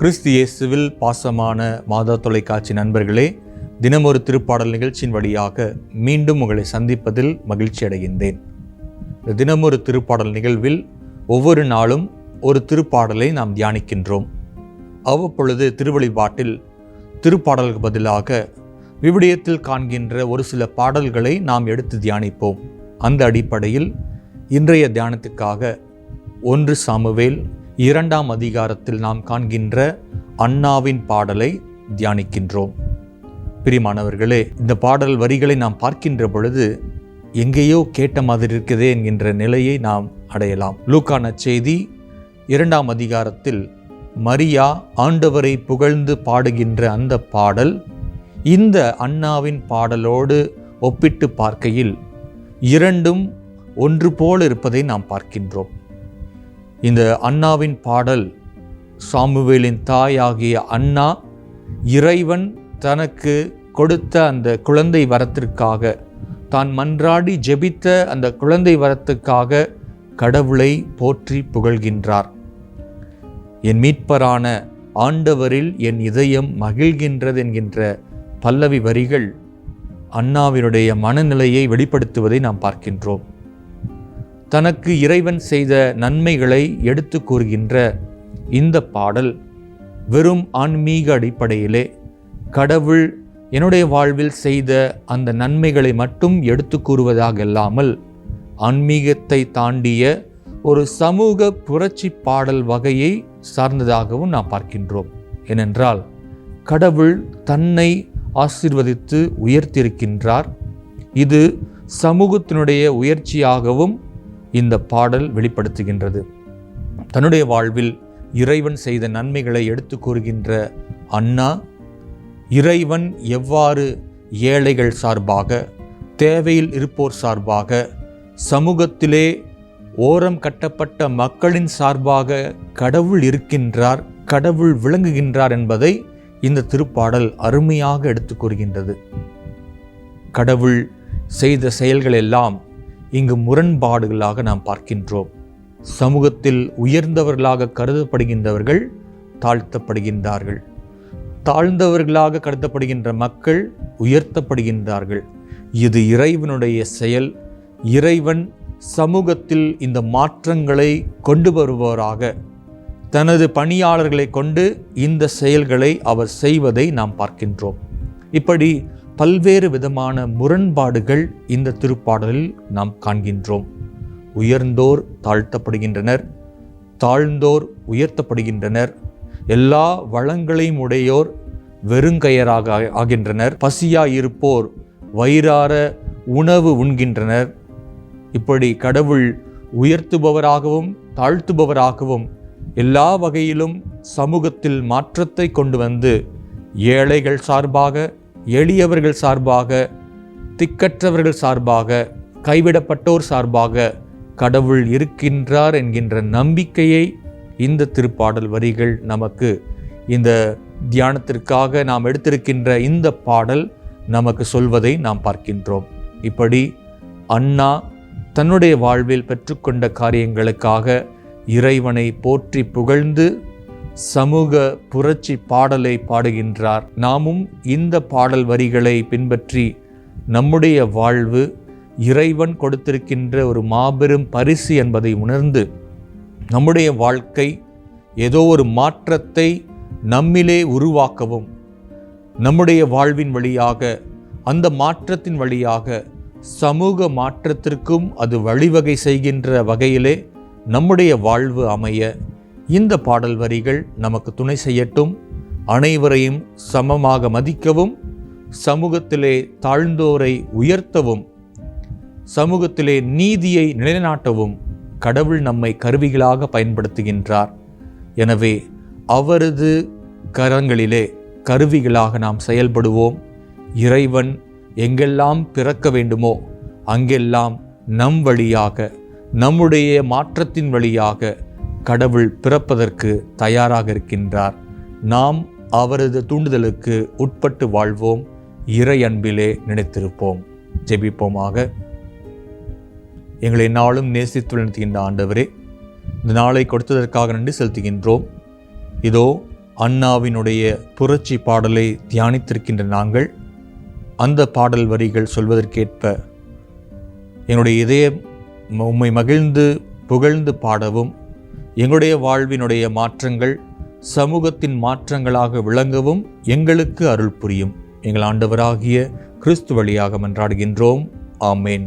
கிறிஸ்து இயேசுவில் பாசமான மாதா தொலைக்காட்சி நண்பர்களே தினமொரு திருப்பாடல் நிகழ்ச்சியின் வழியாக மீண்டும் உங்களை சந்திப்பதில் மகிழ்ச்சி அடைகின்றேன். இந்த தினமொரு திருப்பாடல் நிகழ்வில் ஒவ்வொரு நாளும் ஒரு திருப்பாடலை நாம் தியானிக்கின்றோம். அவ்வப்பொழுது திருவழிபாட்டில் திருப்பாடலுக்கு பதிலாக விபிடியத்தில் காண்கின்ற ஒரு சில பாடல்களை நாம் எடுத்து தியானிப்போம். அந்த அடிப்படையில் இன்றைய தியானத்துக்காக ஒன்று சாமுவேல் இரண்டாம் அதிகாரத்தில் நாம் காண்கின்ற அண்ணாவின் பாடலை தியானிக்கின்றோம். பிரிமானவர்களே இந்த பாடல் வரிகளை நாம் பார்க்கின்ற பொழுது எங்கேயோ கேட்ட மாதிரி இருக்குதே என்கின்ற நிலையை நாம் அடையலாம். லூக்கான செய்தி இரண்டாம் அதிகாரத்தில் மரியா ஆண்டவரை புகழ்ந்து பாடுகின்ற அந்த பாடல் இந்த அண்ணாவின் பாடலோடு ஒப்பிட்டு பார்க்கையில் இரண்டும் ஒன்று போல் இருப்பதை நாம் பார்க்கின்றோம். இந்த அண்ணாவின் பாடல் சாமுவேலின் தாயாகிய அண்ணா இறைவன் தனக்கு கொடுத்த அந்த குழந்தை வரத்திற்காக தான் மன்றாடி ஜெபித்த அந்த குழந்தை வரத்துக்காக கடவுளை போற்றி புகழ்கின்றார். என் மீட்பரான ஆண்டவரில் என் இதயம் மகிழ்கின்றது என்கின்ற பல்லவி வரிகள் அண்ணாவினுடைய மனநிலையை வெளிப்படுத்துவதை நாம் பார்க்கின்றோம். தனக்கு இறைவன் செய்த நன்மைகளை எடுத்து கூறுகின்ற இந்த பாடல் வெறும் ஆன்மீக அடிப்படையிலே கடவுள் என்னுடைய வாழ்வில் செய்த அந்த நன்மைகளை மட்டும் எடுத்து கூறுவதாக இல்லாமல் ஆன்மீகத்தை தாண்டிய ஒரு சமூக புரட்சி பாடல் வகையை சார்ந்ததாகவும் நாம் பார்க்கின்றோம். ஏனென்றால் கடவுள் தன்னை ஆசிர்வதித்து உயர்த்தியிருக்கின்றார். இது சமூகத்தினுடைய உயர்ச்சியாகவும் இந்த பாடல் வெளிப்படுத்துகின்றது. தன்னுடைய வாழ்வில் இறைவன் செய்த நன்மைகளை எடுத்து கூறுகின்ற அண்ணா இறைவன் எவ்வாறு ஏழைகள் சார்பாக தேவையில் இருப்போர் சார்பாக சமூகத்திலே ஓரம் கட்டப்பட்ட மக்களின் சார்பாக கடவுள் இருக்கின்றார் கடவுள் விளங்குகின்றார் என்பதை இந்த திருப்பாடல் அருமையாக எடுத்து கூறுகின்றது. கடவுள் செய்த செயல்கள் எல்லாம் இங்கு முரண்பாடுகளாக நாம் பார்க்கின்றோம். சமூகத்தில் உயர்ந்தவர்களாக கருதப்படுகின்றவர்கள் தாழ்த்தப்படுகின்றார்கள். தாழ்ந்தவர்களாக கருதப்படுகின்ற மக்கள் உயர்த்தப்படுகின்றார்கள். இது இறைவனுடைய செயல். இறைவன் சமூகத்தில் இந்த மாற்றங்களை கொண்டு வருபவராக தனது பணியாளர்களை கொண்டு இந்த செயல்களை அவர் செய்வதை நாம் பார்க்கின்றோம். இப்படி பல்வேறு விதமான முரண்பாடுகள் இந்த திருப்பாடலில் நாம் காண்கின்றோம். உயர்ந்தோர் தாழ்த்தப்படுகின்றனர் தாழ்ந்தோர் உயர்த்தப்படுகின்றனர் எல்லா வளங்களையும் உடையோர் வெறுங்கையராக ஆகின்றனர் பசியாயிருப்போர் வயிறார உணவு உண்கின்றனர். இப்படி கடவுள் உயர்த்துபவராகவும் தாழ்த்துபவராகவும் எல்லா வகையிலும் சமூகத்தில் மாற்றத்தை கொண்டு வந்து ஏழைகள் சார்பாக எளியவர்கள் சார்பாக திக்கற்றவர்கள் சார்பாக கைவிடப்பட்டோர் சார்பாக கடவுள் இருக்கின்றார் என்கின்ற நம்பிக்கையை இந்த திருப்பாடல் வரிகள் நமக்கு இந்த தியானத்திற்காக நாம் எடுத்திருக்கின்ற இந்த பாடல் நமக்கு சொல்வதை நாம் பார்க்கின்றோம். இப்படி அண்ணா தன்னுடைய வாழ்வில் பெற்றுக்கொண்ட காரியங்களுக்காக இறைவனை போற்றி புகழ்ந்து சமூக புரட்சி பாடலை பாடுகின்றார். நாமும் இந்த பாடல் வரிகளை பின்பற்றி நம்முடைய வாழ்வு இறைவன் கொடுத்திருக்கின்ற ஒரு மாபெரும் பரிசு என்பதை உணர்ந்து நம்முடைய வாழ்க்கை ஏதோ ஒரு மாற்றத்தை நம்மிலே உருவாக்கவும் நம்முடைய வாழ்வின் வழியாக அந்த மாற்றத்தின் வழியாக சமூக மாற்றத்திற்கும் அது வழிவகை செய்கின்ற வகையிலே நம்முடைய வாழ்வு அமைய இந்த பாடல் வரிகள் நமக்கு துணை செய்யட்டும். அனைவரையும் சமமாக மதிக்கவும் சமூகத்திலே தாழ்ந்தோரை உயர்த்தவும் சமூகத்திலே நீதியை நிலைநாட்டவும் கடவுள் நம்மை கருவிகளாக பயன்படுத்துகின்றார். எனவே அவரது கரங்களிலே கருவிகளாக நாம் செயல்படுவோம். இறைவன் எங்கெல்லாம் பிறக்க வேண்டுமோ அங்கெல்லாம் நம் வழியாக நம்முடைய மாற்றத்தின் வழியாக கடவுள் பிறப்பதற்கு தயாராக இருக்கின்றார். நாம் அவரது தூண்டுதலுக்கு உட்பட்டு வாழ்வோம். இறை அன்பிலே நினைத்திருப்போம். ஜெபிப்போமாக. எங்களை நாளும் நேசித்து நடத்துகின்ற ஆண்டவரே இந்த நாளை கொடுத்ததற்காக நன்றி செலுத்துகின்றோம். இதோ அண்ணாவினுடைய புரட்சி பாடலை தியானித்திருக்கின்ற நாங்கள் அந்த பாடல் வரிகள் சொல்வதற்கேற்ப என்னுடைய இதயம் உம்மை மகிழ்ந்து புகழ்ந்து பாடவும் எங்களுடைய வாழ்வினுடைய மாற்றங்கள் சமூகத்தின் மாற்றங்களாக விளங்கவும் எங்களுக்கு அருள் புரியும். எங்கள் ஆண்டவராகிய கிறிஸ்து வழியாக மன்றாடுகின்றோம். ஆமேன்.